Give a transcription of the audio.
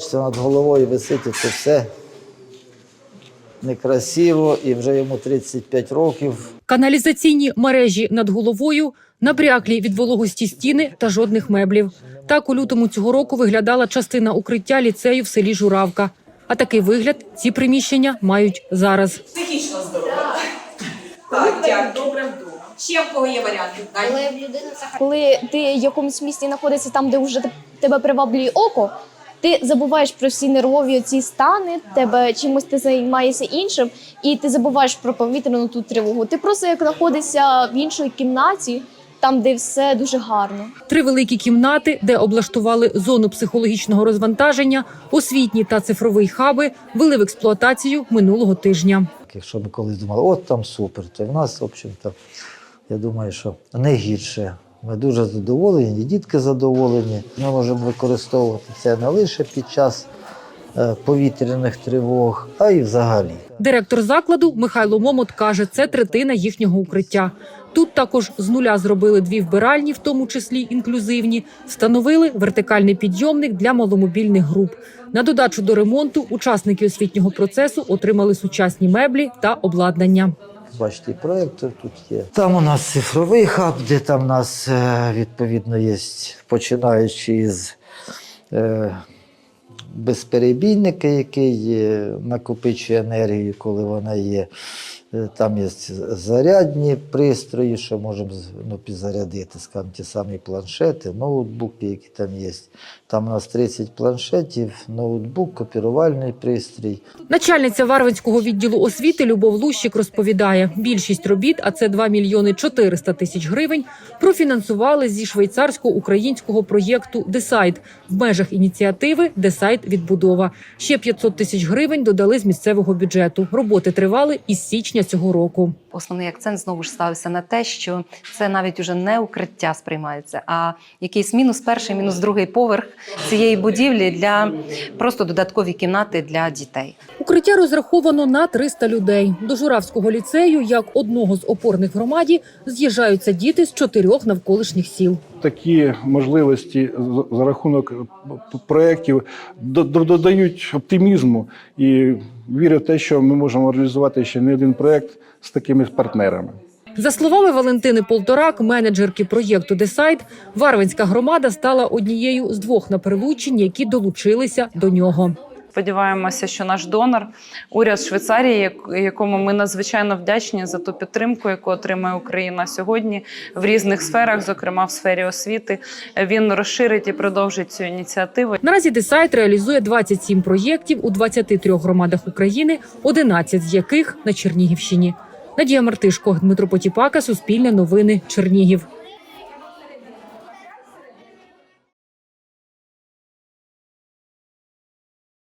Що над головою висить це все некрасиво, і вже йому 35 років. Каналізаційні мережі над головою, набряклі від вологості стіни та жодних меблів. Так у лютому цього року виглядала частина укриття ліцею в селі Журавка. А такий вигляд ці приміщення мають зараз. Психічно здорова. Так, дякую. Добре вдома. Ще в кого є варіанти? Коли в людини коли ти в якомусь місці знаходишся там, де вже тебе приваблює око, ти забуваєш про всі нервові ці стани, тебе чимось ти займаєшся іншим, і ти забуваєш про повітряну ту тривогу. Ти просто як знаходишся в іншій кімнаті, там, де все дуже гарно. Три великі кімнати, де облаштували зону психологічного розвантаження, освітні та цифровий хаби, вели в експлуатацію минулого тижня. Якщо ми колись думали, от там супер, то в нас, в общем-то, я думаю, що не гірше. Ми дуже задоволені, і дітки задоволені. Ми можемо використовувати це не лише під час е, повітряних тривог, а й взагалі. Директор закладу Михайло Момот каже, це третина їхнього укриття. Тут також з нуля зробили дві вбиральні, в тому числі інклюзивні, встановили вертикальний підйомник для маломобільних груп. На додачу до ремонту учасники освітнього процесу отримали сучасні меблі та обладнання. Бачите, проєктор тут є. Там у нас цифровий хаб, де там у нас е, відповідно є, починаючи з е, безперебійника, який е, накопичує енергію, коли вона є. Е, Там є зарядні пристрої, що можемо ну, підзарядити, скажімо, ті самі планшети, ноутбуки, які там є. Там у нас 30 планшетів, ноутбук, копірувальний пристрій. Начальниця Варвинського відділу освіти Любов Лущик розповідає, більшість робіт, а це 2 мільйони 400 тисяч гривень, профінансували зі швейцарсько-українського проєкту «Десайд» в межах ініціативи «Десайд відбудова». Ще 500 тисяч гривень додали з місцевого бюджету. Роботи тривали із січня цього року. Основний акцент знову ж ставився на те, що це навіть уже не укриття сприймається, а якийсь мінус перший, мінус другий поверх цієї будівлі для просто додаткові кімнати для дітей. Укриття розраховано на 300 людей. До Журавського ліцею, як одного з опорних громаді, з'їжджаються діти з чотирьох навколишніх сіл. Такі можливості за рахунок проєктів до- до- додають оптимізму і вірю в те, що ми можемо реалізувати ще не один проєкт з такими партнерами. За словами Валентини Полторак, менеджерки проєкту «Десайд», Варвинська громада стала однією з двох на Прилуччині, які долучилися до нього. Сподіваємося, що наш донор, уряд Швейцарії, якому ми надзвичайно вдячні за ту підтримку, яку отримує Україна сьогодні в різних сферах, зокрема в сфері освіти, він розширить і продовжить цю ініціативу. Наразі «Десайд» реалізує 27 проєктів у 23 громадах України, 11 з яких на Чернігівщині. Надія Мартишко, Дмитро Потіпака, Суспільне новини, Чернігів.